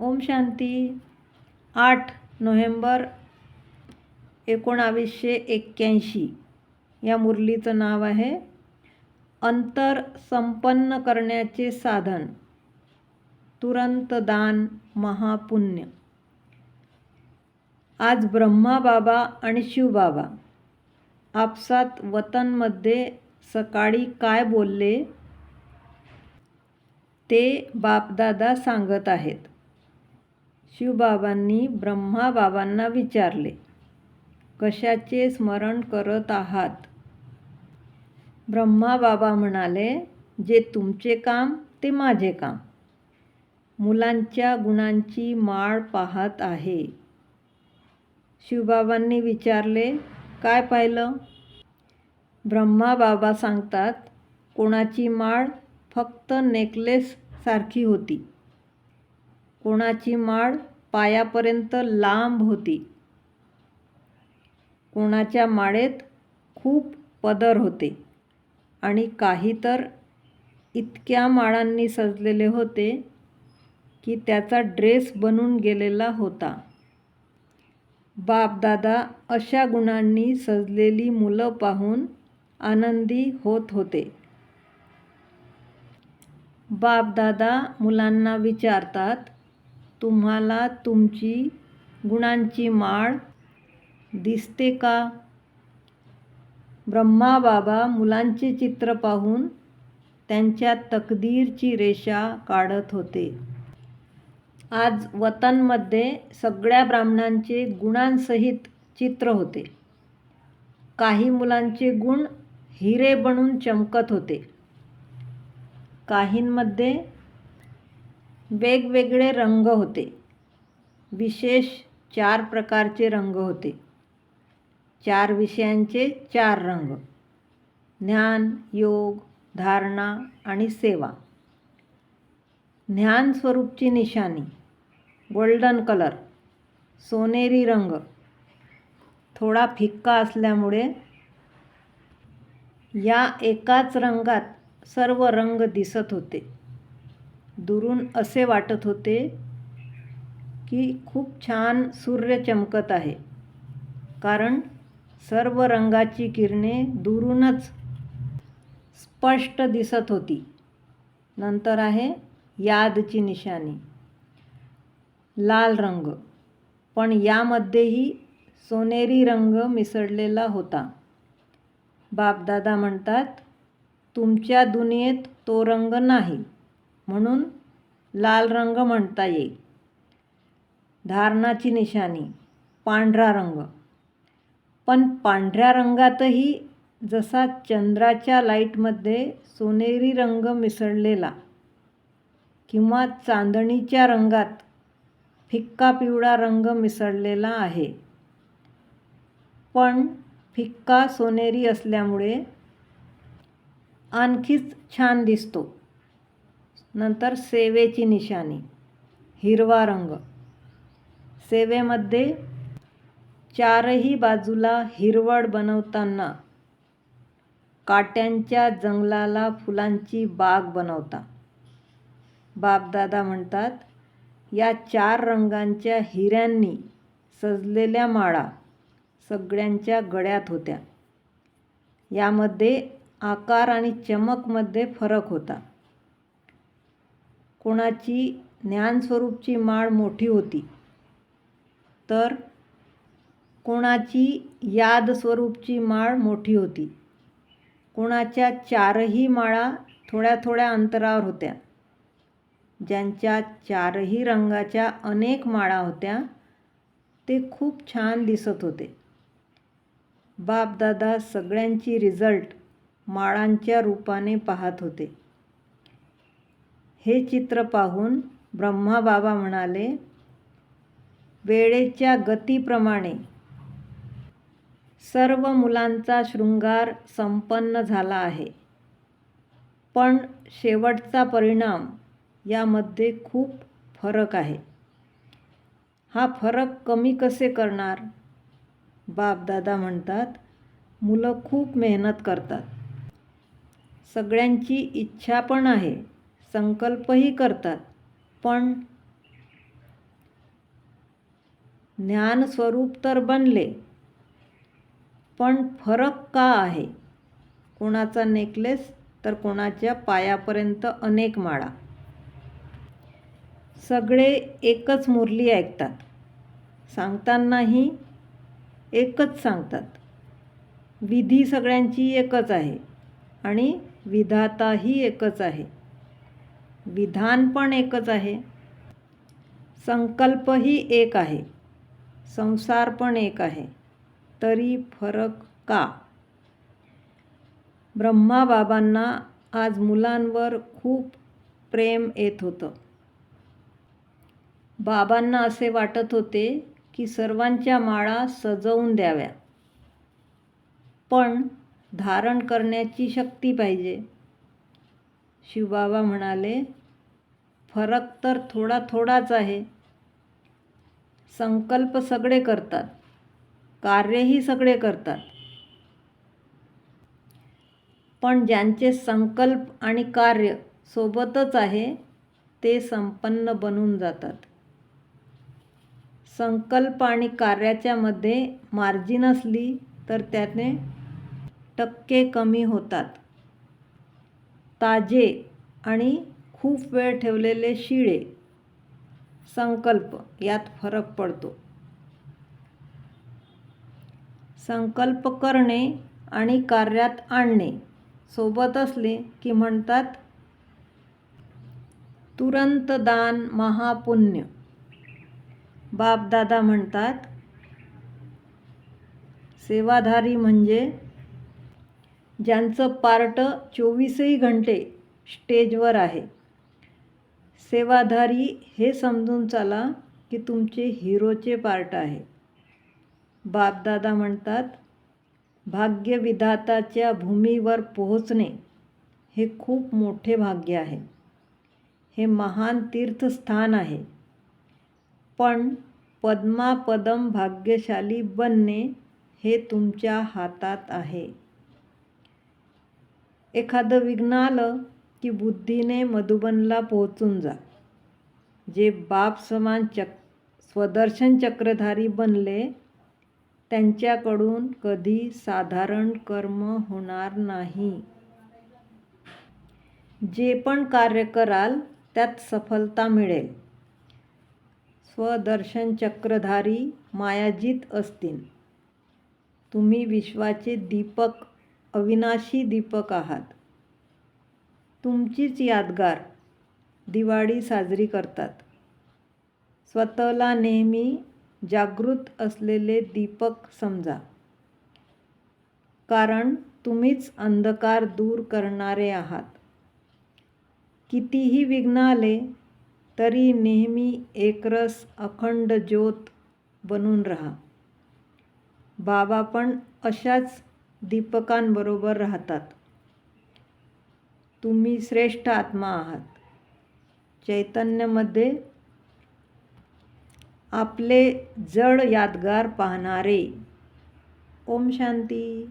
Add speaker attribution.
Speaker 1: ओम शांती. आठ नोव्हेंबर एकोणावीसशे एक्क्याऐंशी. या मुरलीचं नाव आहे अंतर संपन्न करण्याचे साधन. तुरंत दान महापुण्य. आज ब्रह्माबाबा आणि शिवबाबा आपसात वतनमध्ये सकाळी काय बोलले? ते बापदादा सांगत आहेत. शिवबाबांनी ब्रह्माबाबांना विचारले कशाचे स्मरण करत आहात? ब्रह्माबाबा म्हणाले जे तुमचे काम ते माझे काम. मुलांच्या गुणांची माळ पाहत आहे. शिवबाबांनी विचारले काय पाहिलं? ब्रह्माबाबा सांगतात कोणाची माळ फक्त नेकलेस सारखी होती. कोणाची माळ पायापर्यंत लांब होती? कोणाच्या माळेत खूप पदर होते आणि काही तर इतक्या माळांनी सजलेले होते की त्याचा ड्रेस बनून गेलेला होता. बापदादा अशा गुणांनी सजलेली मुलं पाहून आनंदी होत होते. बापदादा मुलांना विचारतात तुम्हाला तुमची गुणांची माळ दिसते का? ब्रह्माबाबा मुलांचे चित्र पाहून त्यांच्या तकदीरची रेषा काढत होते. आज वतनमध्ये सगळ्या ब्राह्मणांचे गुणांसहित चित्र होते. काही मुलांचे गुण हिरे बनून चमकत होते. काहींमध्ये वेगवेगळे रंग होते. विशेष चार प्रकारचे रंग होते. चार विषयांचे चार रंग. ज्ञान योग धारणा आणि सेवा. ज्ञान स्वरूपची निशाणी. Golden colour. सोनेरी रंग. थोडा फिक्का असल्यामुळे या एकाच रंगात सर्व रंग दिसत होते. दुरून असे वाटत होते की खूप छान सूर्य चमकत आहे. कारण सर्व रंगाची किरणे दुरूनच स्पष्ट दिसत होती. नंतर आहे यादची निशाणी. लाल रंग. पण यामध्येही सोनेरी रंग मिसळलेला होता. बापदादा म्हणतात तुमच्या दुनियेत तो रंग नाही. म्हणून लाल रंग म्हणता येईल. धारणाची निशाणी पांढरा रंग. पण पांढऱ्या रंगातही जसा चंद्राच्या लाईटमध्ये सोनेरी रंग मिसळलेला किंवा चांदणीच्या रंगात फिक्का पिवळा रंग मिसळलेला आहे. पण फिक्का सोनेरी असल्यामुळे आणखीच छान दिसतो. नंतर सेवेची निशाणी हिरवा रंग. सेवेमध्ये चारही बाजूला हिरवळ बनवताना काट्यांच्या जंगलाला फुलांची बाग बनवता. बापदादा म्हणतात या चार रंगांच्या हिऱ्यांनी सजलेल्या माळा सगळ्यांच्या गळ्यात होत्या. यामध्ये आकार आणि चमकमध्ये फरक होता. कोणाची ज्ञानस्वरूपची माळ मोठी होती. तर कोणाची याद स्वरूपची माळ मोठी होती. कोणाच्या चारही माळा थोड्या थोड्या अंतरावर होत्या. ज्यांच्या चारही रंगाच्या अनेक माळा होत्या ते खूप छान दिसत होते. बापदादा सगळ्यांची रिझल्ट माळांच्या रूपाने पाहत होते. हे चित्र पाहून ब्रह्माबाबा म्हणाले वेळेच्या गतीप्रमाणे सर्व मुलांचा शृंगार संपन्न झाला आहे. पण शेवटचा परिणाम यामध्ये खूप फरक आहे. हा फरक कमी कसे करणार? बापदादा म्हणतात मुलं खूप मेहनत करतात. सगळ्यांची इच्छा पण आहे. संकल्पही करतात. पण ज्ञानस्वरूप तर बनले पण फरक का आहे? कोणाचा नेकलेस तर कोणाच्या पायापर्यंत अनेक माळा. सगळे एकच मुरली ऐकतात. सांगतानाही एकच सांगतात. विधी सगळ्यांची एकच आहे आणि विधाताही एकच आहे. विधान पण एकच आहे. संकल्पही एक आहे. संसार पण एक आहे. तरी फरक का? ब्रह्माबाबांना आज मुलांवर खूप प्रेम येत होतं. बाबांना असे वाटत होते की सर्वांच्या माळा सजवून द्याव्या. पण धारण करण्याची शक्ती पाहिजे. शिवबाबा म्हणाले फरक तर थोडा थोडाच आहे. संकल्प सगळे करतात. कार्यही सगळे करतात. पण ज्यांचे संकल्प आणि कार्य सोबतच आहे ते संपन्न बनून जातात. संकल्प आणि कार्याच्या मध्ये मार्जिन असली तर त्याने टक्के कमी होतात. ताजे आणि खूप वेळ ठेवलेले शिळे. संकल्प यात फरक पडतो. संकल्प करणे आणि कार्यात आणणे. सोबत असले की म्हणतात तुरंत दान महापुण्य. बापदादा म्हणतात सेवाधारी म्हणजे ज्यांचं पार्ट चोवीसही घंटे स्टेजवर आहे. सेवाधारी हे समजून चाला की तुमचे हिरोचे पार्ट आहे. बापदादा म्हणतात भाग्यविधाताच्या भूमीवर पोहोचणे हे खूप मोठे भाग्य आहे. हे महान तीर्थस्थान आहे. पण पद्मापदम भाग्यशाली बनणे हे तुमच्या हातात आहे. एखादं विघ्न आलं की बुद्धीने मधुबनला पोहोचून जा. जे बाप समान चक स्वदर्शन चक्रधारी बनले त्यांच्याकडून कधी साधारण कर्म होणार नाही. जे पण कार्य कराल त्यात सफलता मिळेल. स्वदर्शन चक्रधारी मायाजीत असतील. तुम्ही विश्वाचे दीपक अविनाशी दीपक आहात. तुमचीच यादगार दिवाळी साजरी करतात. स्वतःला नेहमी जागृत असलेले दीपक समजा. कारण तुम्हीच अंधकार दूर करणारे आहात. कितीही विघ्न आले तरी नेहमी एकरस अखंड ज्योत बनून राहा. बाबा पण अशाच दीपकांबरोबर राहतात. तुम्ही श्रेष्ठ आत्मा आहात. चैतन्यमध्ये आपले जड यादगार पाहणारे. ओम शांती.